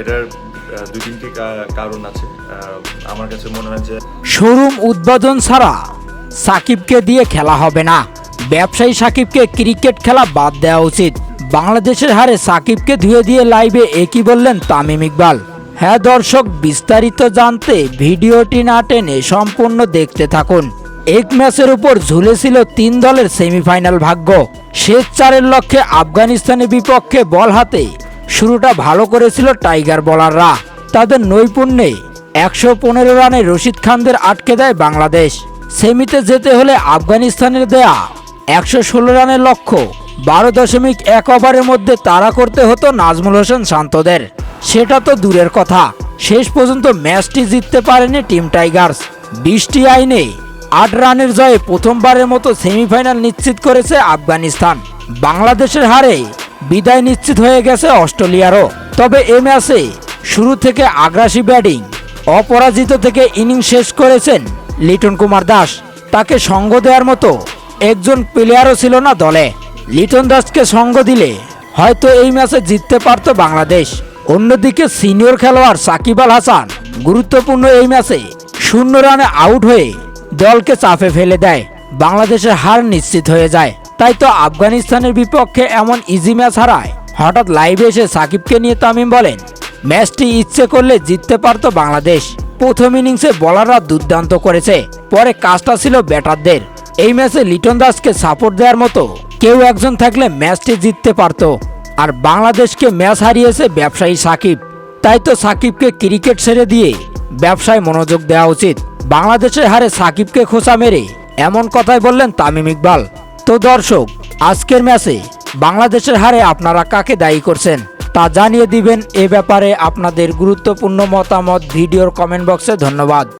এটার দুই তিনটি কারণ আছে। আমার কাছে মনে হয় যে শোরুম উদ্বোধন ছাড়া সাকিবকে দিয়ে খেলা হবে না। ব্যবসায়ী সাকিবকে ক্রিকেট খেলা বাদ দেওয়া উচিত। বাংলাদেশের হারে সাকিবকে ধুয়ে দিয়ে লাইভে একই বললেন তামিম ইকবাল? হ্যাঁ দর্শক, বিস্তারিত জানতে ভিডিওটি না টেনে সম্পূর্ণ দেখতে থাকুন। এক ম্যাচের উপর ঝুলেছিল তিন দলের সেমিফাইনাল ভাগ্য। শেষ চারের লক্ষ্যে আফগানিস্তানের বিপক্ষে বল হাতে শুরুটা ভালো করেছিল টাইগার বলাররা। তাদের নৈপুণ্যে একশো পনেরো রানে রশিদ খানদের আটকে দেয় বাংলাদেশ। সেমিতে যেতে হলে আফগানিস্তানের দেয়া একশো ষোলো রানের লক্ষ্য বারো দশমিক এক ওভারের মধ্যে তাড়া করতে হতো নাজমুল হোসেন শান্তদের। সেটা তো দূরের কথা। শেষ পর্যন্ত ম্যাচটি জিততে পারেনি টিম টাইগার্স। বৃষ্টি আইনে আট রানের জয়ে প্রথমবারের মতো সেমিফাইনাল নিশ্চিত করেছে আফগানিস্তান। বাংলাদেশের হারে বিদায় নিশ্চিত হয়ে গেছে অস্ট্রেলিয়ারও। তবে এ ম্যাচে শুরু থেকে আগ্রাসী ব্যাটিং, অপরাজিত থেকে ইনিংস শেষ করেছেন লিটন কুমার দাস। তাকে সঙ্গ দেওয়ার মতো একজন প্লেয়ারও ছিল না দলে। লিটন দাসকে সঙ্গ দিলে হয়তো এই ম্যাচে জিততে পারত বাংলাদেশ। অন্যদিকে সিনিয়র খেলোয়াড় সাকিব আল হাসান গুরুত্বপূর্ণ এই ম্যাচে শূন্য রানে আউট হয়ে দলকে চাপে ফেলে দেয়। বাংলাদেশের হার নিশ্চিত হয়ে যায়। তাই তো আফগানিস্তানের বিপক্ষে এমন ইজি ম্যাচ হারায়। হঠাৎ লাইভে এসে সাকিবকে নিয়ে তামিম বলেন ম্যাচটি ইচ্ছে করলে জিততে পারত বাংলাদেশ। প্রথম ইনিংসে বলাররা দুর্দান্ত করেছে, পরে কাজটা ছিল ব্যাটারদের। এই ম্যাচে লিটন দাসকে সাপোর্ট দেওয়ার মতো কেউ একজন থাকলে ম্যাচটি জিততে পারত। আর বাংলাদেশকে ম্যাচ হারিয়েছে ব্যবসায়ী সাকিব। তাই তো সাকিবকে ক্রিকেট ছেড়ে দিয়ে ব্যবসায় মনোযোগ দেওয়া উচিত। বাংলাদেশের হারে সাকিবকে খোঁচা মেরে এমন কথাই বললেন তামিম ইকবাল। তো দর্শক, আজকের ম্যাচে বাংলাদেশের হারে আপনারা কাকে দায়ী করছেন তা জানিয়ে দিবেন এ ব্যাপারে আপনাদের গুরুত্বপূর্ণ মতামত ভিডিওর কমেন্ট বক্সে। ধন্যবাদ।